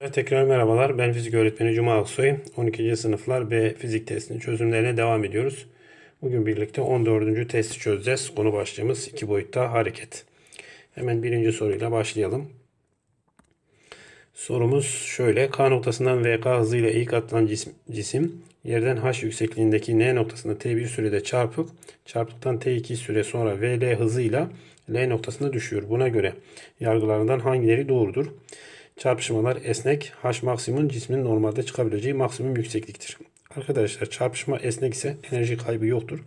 Tekrar merhabalar. Ben fizik öğretmeni Cuma Aksoy. 12. sınıflar B fizik testinin çözümlerine devam ediyoruz. Bugün birlikte 14. testi çözeceğiz. Konu başlığımız iki boyutta hareket. Hemen birinci soruyla başlayalım. Sorumuz şöyle. K noktasından VK hızıyla ilk atılan cisim, cisim yerden H yüksekliğindeki N noktasında T1 sürede çarpıp çarptıktan T2 süre sonra VL hızıyla L noktasına düşüyor. Buna göre yargılarından hangileri doğrudur? Çarpışmalar esnek. H maksimum cismin normalde çıkabileceği maksimum yüksekliktir. Arkadaşlar çarpışma esnek ise enerji kaybı yoktur.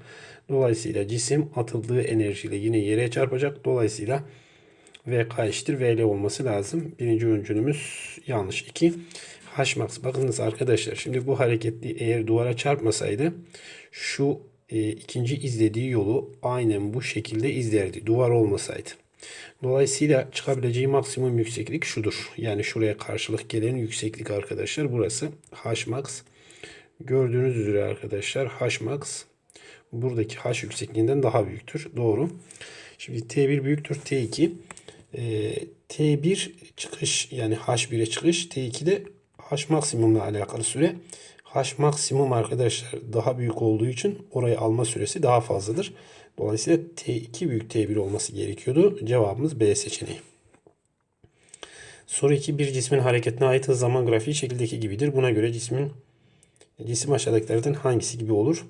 Dolayısıyla cisim atıldığı enerjiyle yine yere çarpacak. Dolayısıyla VK eşittir VL olması lazım. Birinci öncülümüz yanlış. 2. H max. Bakınız arkadaşlar şimdi bu hareketli eğer duvara çarpmasaydı şu e, ikinci izlediği yolu aynen bu şekilde izlerdi. Duvar olmasaydı. Dolayısıyla çıkabileceği maksimum yükseklik şudur. Yani şuraya karşılık gelen yükseklik arkadaşlar. Burası H max. Gördüğünüz üzere arkadaşlar H max buradaki H yüksekliğinden daha büyüktür. Doğru. Şimdi T1 büyüktür T2. Ee, T1 çıkış yani H1'e çıkış. T2'de H maksimumla alakalı süre. H maksimum arkadaşlar daha büyük olduğu için orayı alma süresi daha fazladır. Dolayısıyla T2 büyük T1 olması gerekiyordu. Cevabımız B seçeneği. Soru 2. Bir cismin hareketine ait hız zaman grafiği şekildeki gibidir. Buna göre cismin cisim aşağıdakilerden hangisi gibi olur?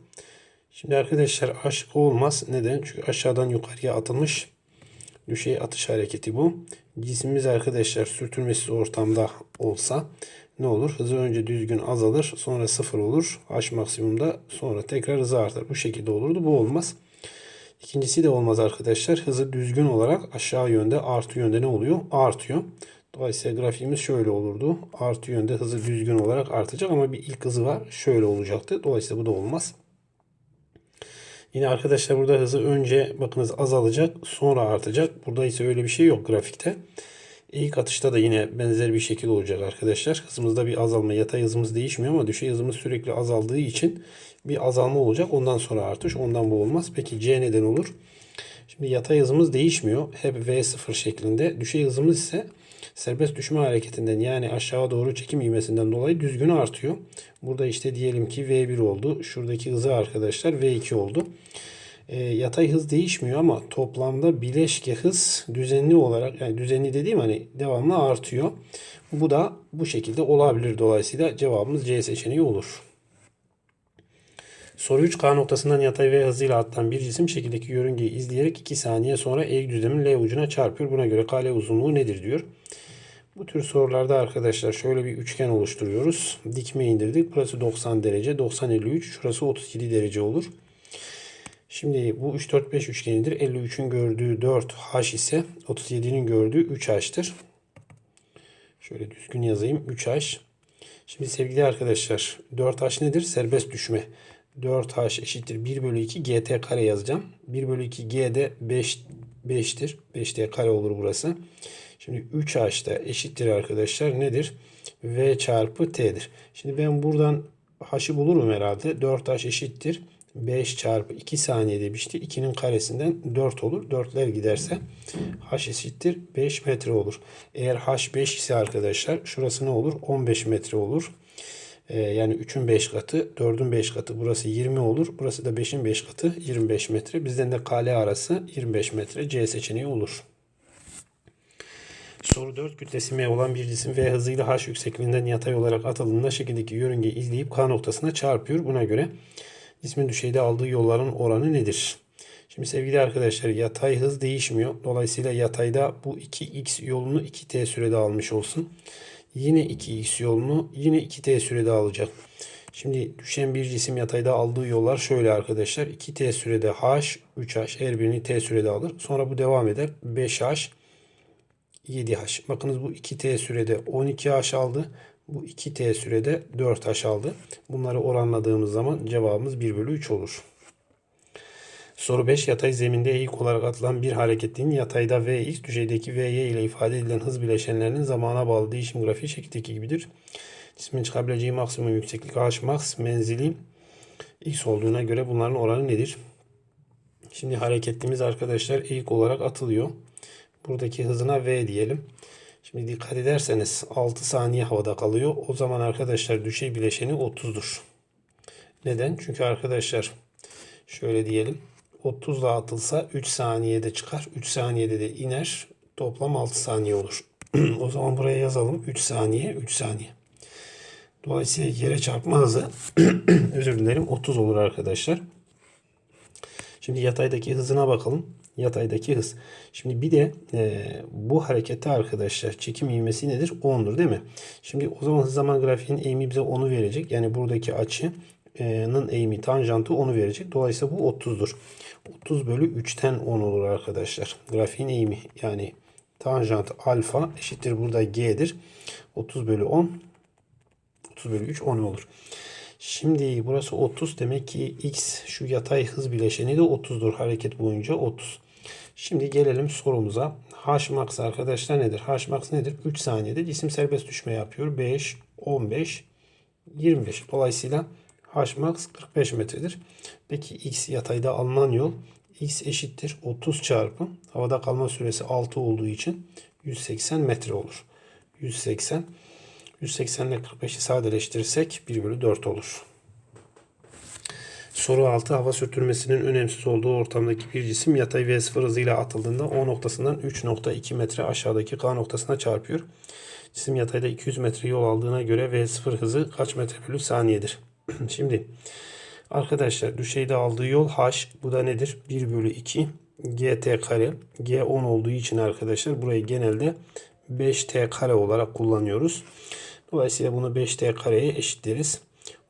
Şimdi arkadaşlar aşık olmaz. Neden? Çünkü aşağıdan yukarıya atılmış düşey atış hareketi bu. Cismimiz arkadaşlar sürtünmesiz ortamda olsa ne olur? Hızı önce düzgün azalır. Sonra sıfır olur. H maksimumda sonra tekrar hızı artar. Bu şekilde olurdu. Bu olmaz. İkincisi de olmaz arkadaşlar. Hızı düzgün olarak aşağı yönde artı yönde ne oluyor? Artıyor. Dolayısıyla grafiğimiz şöyle olurdu. Artı yönde hızı düzgün olarak artacak ama bir ilk hızı var. Şöyle olacaktı. Dolayısıyla bu da olmaz. Yine arkadaşlar burada hızı önce bakınız azalacak sonra artacak. Burada ise öyle bir şey yok grafikte. İlk atışta da yine benzer bir şekilde olacak arkadaşlar. Hızımızda bir azalma. Yatay hızımız değişmiyor ama düşey hızımız sürekli azaldığı için bir azalma olacak. Ondan sonra artış. Ondan bu olmaz. Peki C neden olur? Şimdi yatay hızımız değişmiyor. Hep V0 şeklinde. Düşey hızımız ise serbest düşme hareketinden yani aşağı doğru çekim ivmesinden dolayı düzgün artıyor. Burada işte diyelim ki V1 oldu. Şuradaki hızı arkadaşlar V2 oldu. E, yatay hız değişmiyor ama toplamda bileşke hız düzenli olarak yani düzenli dediğim hani devamlı artıyor. Bu da bu şekilde olabilir. Dolayısıyla cevabımız C seçeneği olur. Soru 3 K noktasından yatay V hızıyla attan bir cisim şekildeki yörüngeyi izleyerek 2 saniye sonra eğik düzlemin L ucuna çarpıyor. Buna göre KL uzunluğu nedir diyor. Bu tür sorularda arkadaşlar şöyle bir üçgen oluşturuyoruz. Dikme indirdik. Burası 90 derece. 90 53. Şurası 37 derece olur. Şimdi bu 3 4 5 üçgenidir. 53'ün gördüğü 4H ise 37'nin gördüğü 3H'tır. Şöyle düzgün yazayım. 3H. Şimdi sevgili arkadaşlar 4H nedir? Serbest düşme. 4H eşittir 1 bölü 2 GT kare yazacağım. 1 bölü 2 G de 5, 5'tir. 5T kare olur burası. Şimdi 3H da eşittir arkadaşlar nedir? V çarpı T'dir. Şimdi ben buradan H'ı bulurum herhalde. 4H eşittir. 5 çarpı 2 saniye demişti. 2'nin karesinden 4 olur. 4'ler giderse H eşittir 5 metre olur. Eğer H 5 ise arkadaşlar şurası ne olur? 15 metre olur. Ee, yani 3'ün 5 katı, 4'ün 5 katı. Burası 20 olur. Burası da 5'in 5 katı 25 metre. Bizden de KL arası 25 metre. C seçeneği olur. Soru 4 kütlesi M olan bir cisim V hızıyla H yüksekliğinden yatay olarak atıldığında şekildeki yörüngeyi izleyip K noktasına çarpıyor. Buna göre cismin düşeyde aldığı yolların oranı nedir? Şimdi sevgili arkadaşlar yatay hız değişmiyor. Dolayısıyla yatayda bu 2x yolunu 2t sürede almış olsun. Yine 2x yolunu yine 2t sürede alacak. Şimdi düşen bir cisim yatayda aldığı yollar şöyle arkadaşlar. 2t sürede h, 3h her birini t sürede alır. Sonra bu devam eder. 5h, 7h. Bakınız bu 2t sürede 12h aldı. Bu 2t sürede 4h aldı. Bunları oranladığımız zaman cevabımız 1 bölü 3 olur. Soru 5. Yatay zeminde eğik olarak atılan bir hareketin yatayda Vx, düşeydeki Vy ile ifade edilen hız bileşenlerinin zamana bağlı değişim grafiği şekildeki gibidir. Cismin çıkabileceği maksimum yükseklik h max menzili x olduğuna göre bunların oranı nedir? Şimdi hareketimiz arkadaşlar eğik olarak atılıyor. Buradaki hızına v diyelim. Şimdi dikkat ederseniz 6 saniye havada kalıyor. O zaman arkadaşlar düşey bileşeni 30'dur. Neden? Çünkü arkadaşlar şöyle diyelim. 30 ile atılsa 3 saniyede çıkar. 3 saniyede de iner. Toplam 6 saniye olur. o zaman buraya yazalım. 3 saniye, 3 saniye. Dolayısıyla yere çarpma hızı özür dilerim 30 olur arkadaşlar. Şimdi yataydaki hızına bakalım. Yataydaki hız. Şimdi bir de e, bu harekette arkadaşlar çekim ivmesi nedir? 10'dur değil mi? Şimdi o zaman hız zaman grafiğinin eğimi bize 10'u verecek. Yani buradaki açının eğimi tanjantı 10'u verecek. Dolayısıyla bu 30'dur. 30 bölü 3'ten 10 olur arkadaşlar. Grafiğin eğimi yani tanjant alfa eşittir burada g'dir. 30 bölü 10 30 bölü 3 10 olur. Şimdi burası 30 demek ki x şu yatay hız bileşeni de 30'dur hareket boyunca 30. Şimdi gelelim sorumuza. H max arkadaşlar nedir? H max nedir? 3 saniyede cisim serbest düşme yapıyor. 5, 15, 25. Dolayısıyla H max 45 metredir. Peki x yatayda alınan yol x eşittir 30 çarpı havada kalma süresi 6 olduğu için 180 metre olur. 180 180 ile 45'i sadeleştirirsek 1 bölü 4 olur. Soru 6. Hava sürtünmesinin önemsiz olduğu ortamdaki bir cisim yatay V0 hızıyla atıldığında O noktasından 3.2 metre aşağıdaki K noktasına çarpıyor. Cisim yatayda 200 metre yol aldığına göre V0 hızı kaç metre bölü saniyedir? Şimdi arkadaşlar düşeyde aldığı yol H. Bu da nedir? 1 bölü 2 GT kare. G 10 olduğu için arkadaşlar burayı genelde 5T kare olarak kullanıyoruz. Dolayısıyla bunu 5T kareye eşitleriz.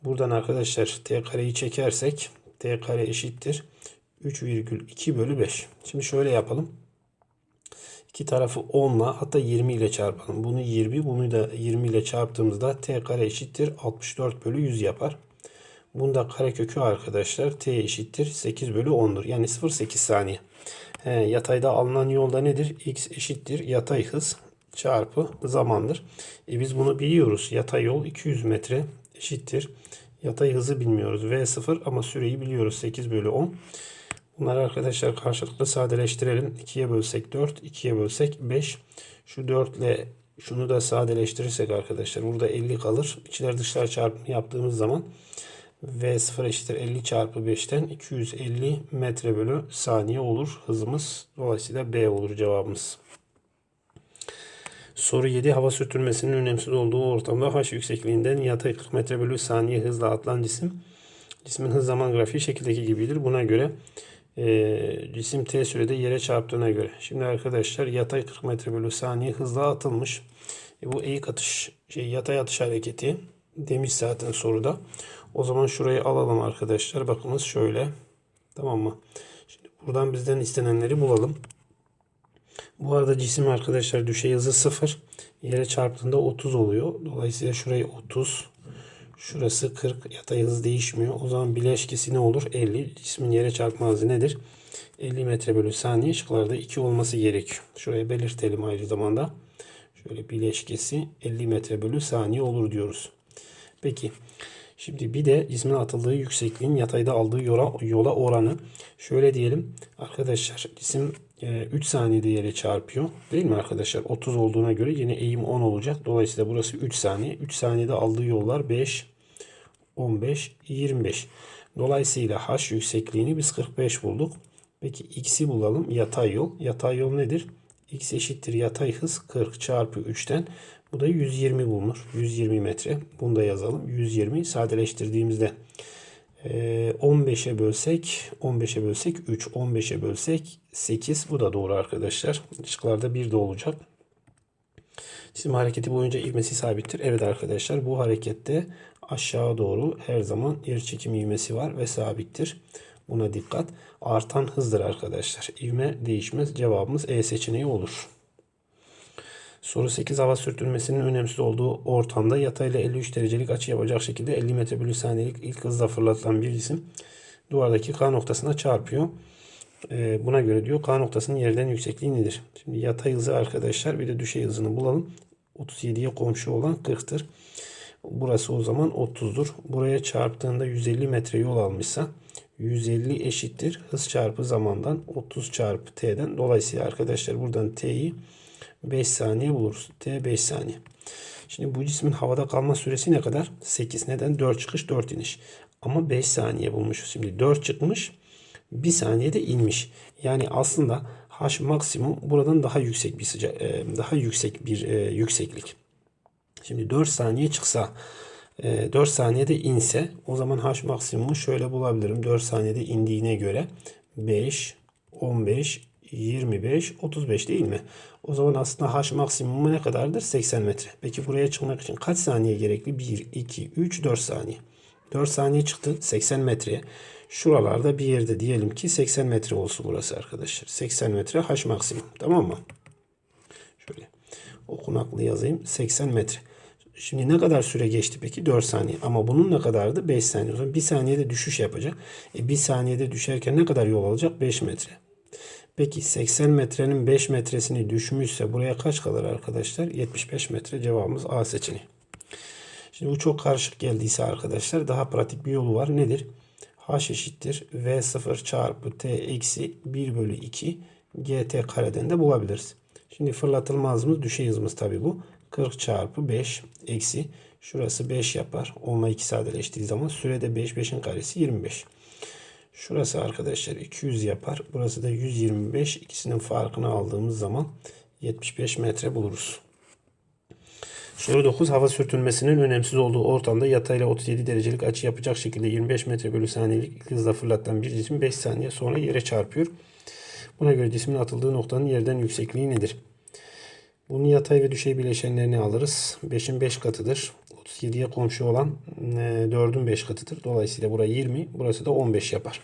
Buradan arkadaşlar T kareyi çekersek T kare eşittir 3,2 bölü 5. Şimdi şöyle yapalım. İki tarafı 10 ile hatta 20 ile çarpalım. Bunu 20 bunu da 20 ile çarptığımızda T kare eşittir 64 bölü 100 yapar. Bunda karekökü arkadaşlar T eşittir 8 bölü 10'dur. Yani 0,8 saniye. He, yatayda alınan yolda nedir? X eşittir yatay hız çarpı zamandır. E biz bunu biliyoruz. Yatay yol 200 metre eşittir. Yatay hızı bilmiyoruz. V0 ama süreyi biliyoruz. 8 bölü 10. Bunları arkadaşlar karşılıklı sadeleştirelim. 2'ye bölsek 4, 2'ye bölsek 5. Şu 4 ile şunu da sadeleştirirsek arkadaşlar burada 50 kalır. İçler dışlar çarpımı yaptığımız zaman V0 eşittir 50 çarpı 5'ten 250 metre bölü saniye olur hızımız. Dolayısıyla B olur cevabımız. Soru 7. Hava sürtünmesinin önemsiz olduğu ortamda H yüksekliğinden yatay 40 metre bölü saniye hızla atılan cisim. Cismin hız zaman grafiği şekildeki gibidir. Buna göre e, cisim t sürede yere çarptığına göre. Şimdi arkadaşlar yatay 40 metre bölü saniye hızla atılmış. E, bu eğik atış, şey, yatay atış hareketi demiş zaten soruda. O zaman şurayı alalım arkadaşlar. Bakınız şöyle. Tamam mı? Şimdi buradan bizden istenenleri bulalım. Bu arada cisim arkadaşlar düşey hızı 0. Yere çarptığında 30 oluyor. Dolayısıyla şurayı 30. Şurası 40. Yatay hız değişmiyor. O zaman bileşkesi ne olur? 50. Cismin yere çarpma hızı nedir? 50 metre bölü saniye. Şıklarda 2 olması gerekiyor. Şuraya belirtelim ayrı zamanda. Şöyle bileşkesi 50 metre bölü saniye olur diyoruz. Peki. Şimdi bir de cismin atıldığı yüksekliğin yatayda aldığı yola, yola oranı. Şöyle diyelim arkadaşlar cisim 3 saniyede yere çarpıyor. Değil mi arkadaşlar? 30 olduğuna göre yine eğim 10 olacak. Dolayısıyla burası 3 saniye. 3 saniyede aldığı yollar 5, 15, 25. Dolayısıyla h yüksekliğini biz 45 bulduk. Peki x'i bulalım. Yatay yol. Yatay yol nedir? x eşittir yatay hız 40 çarpı 3'ten. Bu da 120 bulunur. 120 metre. Bunu da yazalım. 120 sadeleştirdiğimizde 15'e bölsek 15'e bölsek 3 15'e bölsek 8 bu da doğru arkadaşlar. Şıklarda 1 de olacak. Cisim hareketi boyunca ivmesi sabittir. Evet arkadaşlar bu harekette aşağı doğru her zaman yer çekim ivmesi var ve sabittir. Buna dikkat. Artan hızdır arkadaşlar. İvme değişmez. Cevabımız E seçeneği olur. Soru 8 hava sürtünmesinin önemsiz olduğu ortamda yatayla 53 derecelik açı yapacak şekilde 50 metre bölü saniyelik ilk hızla fırlatılan bir cisim duvardaki K noktasına çarpıyor. Ee, buna göre diyor K noktasının yerden yüksekliği nedir? Şimdi yatay hızı arkadaşlar bir de düşey hızını bulalım. 37'ye komşu olan 40'tır. Burası o zaman 30'dur. Buraya çarptığında 150 metre yol almışsa 150 eşittir hız çarpı zamandan 30 çarpı t'den. Dolayısıyla arkadaşlar buradan t'yi 5 saniye buluruz. T 5 saniye. Şimdi bu cismin havada kalma süresi ne kadar? 8. Neden? 4 çıkış 4 iniş. Ama 5 saniye bulmuşuz. Şimdi 4 çıkmış. 1 saniyede inmiş. Yani aslında H maksimum buradan daha yüksek bir sıcak daha yüksek bir e, yükseklik. Şimdi 4 saniye çıksa 4 saniyede inse o zaman H maksimumu şöyle bulabilirim. 4 saniyede indiğine göre 5, 15, 25, 35 değil mi? O zaman aslında H maksimumu ne kadardır? 80 metre. Peki buraya çıkmak için kaç saniye gerekli? 1, 2, 3, 4 saniye. 4 saniye çıktı 80 metreye. Şuralarda bir yerde diyelim ki 80 metre olsun burası arkadaşlar. 80 metre H maksimum. Tamam mı? Şöyle okunaklı yazayım. 80 metre. Şimdi ne kadar süre geçti peki? 4 saniye. Ama bunun ne kadardı? 5 saniye. O zaman 1 saniyede düşüş yapacak. E 1 saniyede düşerken ne kadar yol alacak? 5 metre. Peki 80 metrenin 5 metresini düşmüşse buraya kaç kalır arkadaşlar? 75 metre cevabımız A seçeneği. Şimdi bu çok karışık geldiyse arkadaşlar daha pratik bir yolu var. Nedir? H eşittir V0 çarpı T eksi 1 bölü 2 GT kareden de bulabiliriz. Şimdi fırlatılma hızımız düşey hızımız tabi bu. 40 çarpı 5 eksi şurası 5 yapar. Onunla 2 sadeleştiği zaman sürede 5 5'in karesi 25. Şurası arkadaşlar 200 yapar. Burası da 125. İkisinin farkını aldığımız zaman 75 metre buluruz. Soru 9. Hava sürtünmesinin önemsiz olduğu ortamda yatayla 37 derecelik açı yapacak şekilde 25 metre bölü saniyelik hızla fırlatılan bir cisim 5 saniye sonra yere çarpıyor. Buna göre cismin atıldığı noktanın yerden yüksekliği nedir? Bunun yatay ve düşey bileşenlerini alırız. 5'in 5 katıdır. 37'ye komşu olan 4'ün 5 katıdır. Dolayısıyla burası 20, burası da 15 yapar.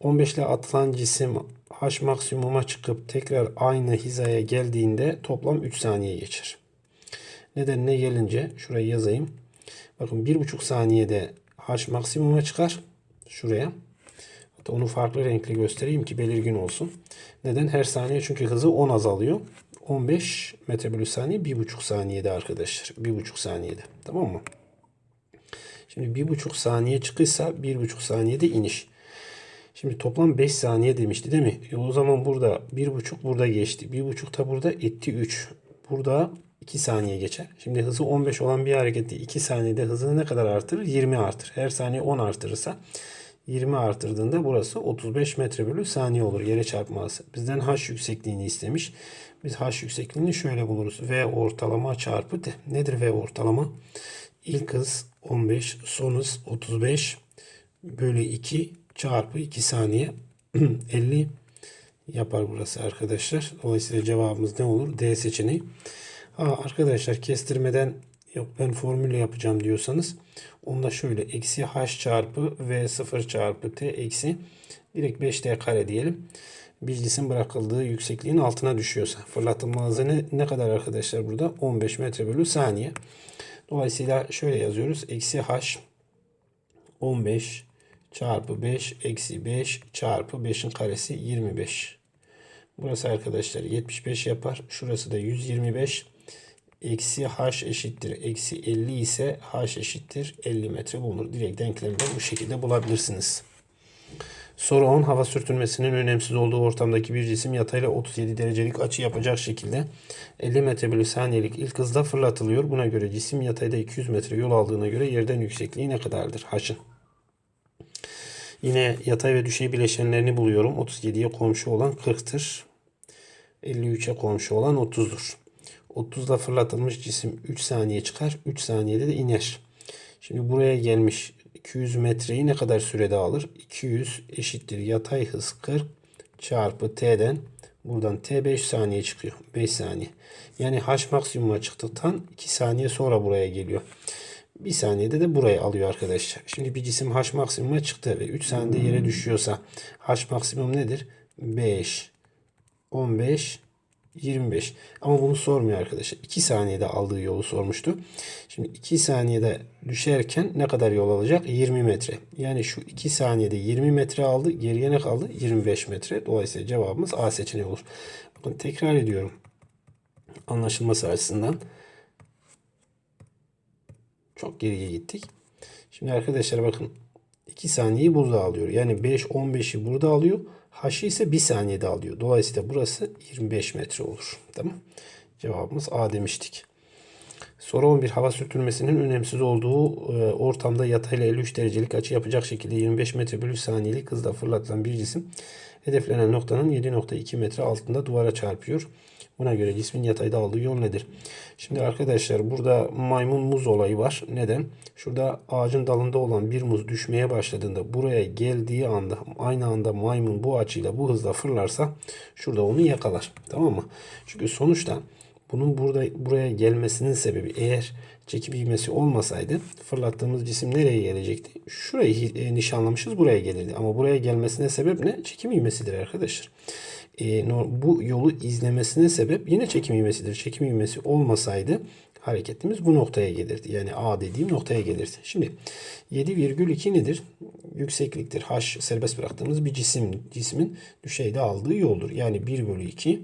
15 ile atılan cisim H maksimuma çıkıp tekrar aynı hizaya geldiğinde toplam 3 saniye geçer. Nedenine gelince şurayı yazayım. Bakın 1,5 saniyede H maksimuma çıkar. Şuraya. Hatta onu farklı renkli göstereyim ki belirgin olsun. Neden? Her saniye çünkü hızı 10 azalıyor. 15 metre bölü saniye 1,5 saniyede arkadaşlar. 1,5 saniyede. Tamam mı? Şimdi 1,5 saniye çıkıysa 1,5 saniyede iniş. Şimdi toplam 5 saniye demişti değil mi? E o zaman burada 1,5 burada geçti. 1,5 da burada etti 3. Burada 2 saniye geçer. Şimdi hızı 15 olan bir harekette 2 saniyede hızını ne kadar artırır? 20 artır. Her saniye 10 artırırsa 20 artırdığında burası 35 metre bölü saniye olur yere çarpması. Bizden h yüksekliğini istemiş. Biz h yüksekliğini şöyle buluruz. V ortalama çarpı t. Nedir V ortalama? İlk hız 15, son hız 35 bölü 2 çarpı 2 saniye 50 yapar burası arkadaşlar. Dolayısıyla cevabımız ne olur? D seçeneği. Ha, arkadaşlar kestirmeden yok ben formülle yapacağım diyorsanız onda şöyle eksi h çarpı v 0 çarpı t eksi direkt 5t kare diyelim. Bir cisim bırakıldığı yüksekliğin altına düşüyorsa fırlatılma hızı ne, ne kadar arkadaşlar burada? 15 metre bölü saniye. Dolayısıyla şöyle yazıyoruz. Eksi h 15 çarpı 5 eksi 5 çarpı 5'in karesi 25. Burası arkadaşlar 75 yapar. Şurası da 125. Eksi h eşittir. Eksi 50 ise h eşittir 50 metre bulunur. Direkt denklemde bu şekilde bulabilirsiniz. Soru 10. Hava sürtünmesinin önemsiz olduğu ortamdaki bir cisim yatayla 37 derecelik açı yapacak şekilde 50 metre bölü saniyelik ilk hızda fırlatılıyor. Buna göre cisim yatayda 200 metre yol aldığına göre yerden yüksekliği ne kadardır? H'ın. Yine yatay ve düşey bileşenlerini buluyorum. 37'ye komşu olan 40'tır. 53'e komşu olan 30'dur. 30'da fırlatılmış cisim 3 saniye çıkar. 3 saniyede de iner. Şimdi buraya gelmiş 200 metreyi ne kadar sürede alır? 200 eşittir yatay hız 40 çarpı t'den buradan t 5 saniye çıkıyor. 5 saniye. Yani h maksimuma çıktıktan 2 saniye sonra buraya geliyor. 1 saniyede de buraya alıyor arkadaşlar. Şimdi bir cisim h maksimuma çıktı ve 3 saniyede yere düşüyorsa h maksimum nedir? 5 15 25. Ama bunu sormuyor arkadaşlar. 2 saniyede aldığı yolu sormuştu. Şimdi 2 saniyede düşerken ne kadar yol alacak? 20 metre. Yani şu 2 saniyede 20 metre aldı. Geriye ne kaldı? 25 metre. Dolayısıyla cevabımız A seçeneği olur. Bakın tekrar ediyorum. Anlaşılması açısından. Çok geriye gittik. Şimdi arkadaşlar bakın 2 saniyeyi burada alıyor. Yani 5 15'i burada alıyor. H'ı ise 1 saniyede alıyor. Dolayısıyla burası 25 metre olur. Tamam. Cevabımız A demiştik. Soru 11. Hava sürtünmesinin önemsiz olduğu e, ortamda yatayla 53 derecelik açı yapacak şekilde 25 metre bölü saniyelik hızla fırlatılan bir cisim hedeflenen noktanın 7.2 metre altında duvara çarpıyor. Buna göre cismin yatayda aldığı yol nedir? Şimdi arkadaşlar burada maymun muz olayı var. Neden? Şurada ağacın dalında olan bir muz düşmeye başladığında buraya geldiği anda aynı anda maymun bu açıyla bu hızla fırlarsa şurada onu yakalar. Tamam mı? Çünkü sonuçta bunun burada buraya gelmesinin sebebi eğer çekim ivmesi olmasaydı fırlattığımız cisim nereye gelecekti? Şurayı e, nişanlamışız buraya gelirdi. Ama buraya gelmesine sebep ne? Çekim ivmesidir arkadaşlar. E, bu yolu izlemesine sebep yine çekim ivmesidir. Çekim ivmesi olmasaydı hareketimiz bu noktaya gelirdi. Yani A dediğim noktaya gelirdi. Şimdi 7,2 nedir? Yüksekliktir. H serbest bıraktığımız bir cisim cismin düşeyde aldığı yoldur. Yani 1 bölü 2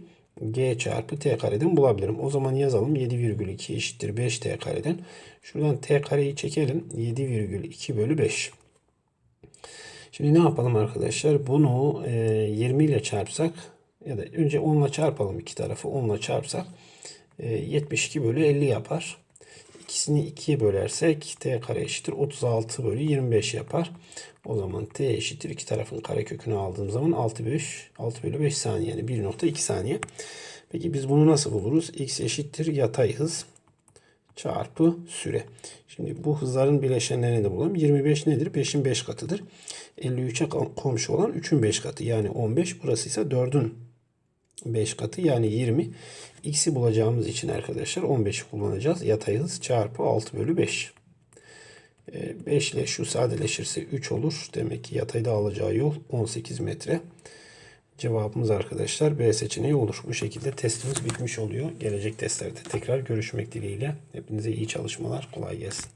g çarpı t kareden bulabilirim. O zaman yazalım 7,2 eşittir 5t kareden. Şuradan t kareyi çekelim. 7,2 bölü 5. Şimdi ne yapalım arkadaşlar? Bunu e, 20 ile çarpsak ya da önce 10 ile çarpalım iki tarafı 10 ile çarpsak e, 72 bölü 50 yapar. İkisini 2'ye bölersek t kare eşittir 36 bölü 25 yapar. O zaman t eşittir iki tarafın karekökünü aldığım zaman 6 bölü 5, 6 bölü 5 saniye yani 1.2 saniye. Peki biz bunu nasıl buluruz? x eşittir yatay hız çarpı süre. Şimdi bu hızların bileşenlerini de bulalım. 25 nedir? 5'in 5 katıdır. 53'e komşu olan 3'ün 5 katı yani 15. Burası ise 4'ün 5 katı yani 20. X'i bulacağımız için arkadaşlar 15'i kullanacağız. Yatay hız çarpı 6 bölü 5. 5 ile şu sadeleşirse 3 olur. Demek ki yatayda alacağı yol 18 metre. Cevabımız arkadaşlar B seçeneği olur. Bu şekilde testimiz bitmiş oluyor. Gelecek testlerde tekrar görüşmek dileğiyle. Hepinize iyi çalışmalar. Kolay gelsin.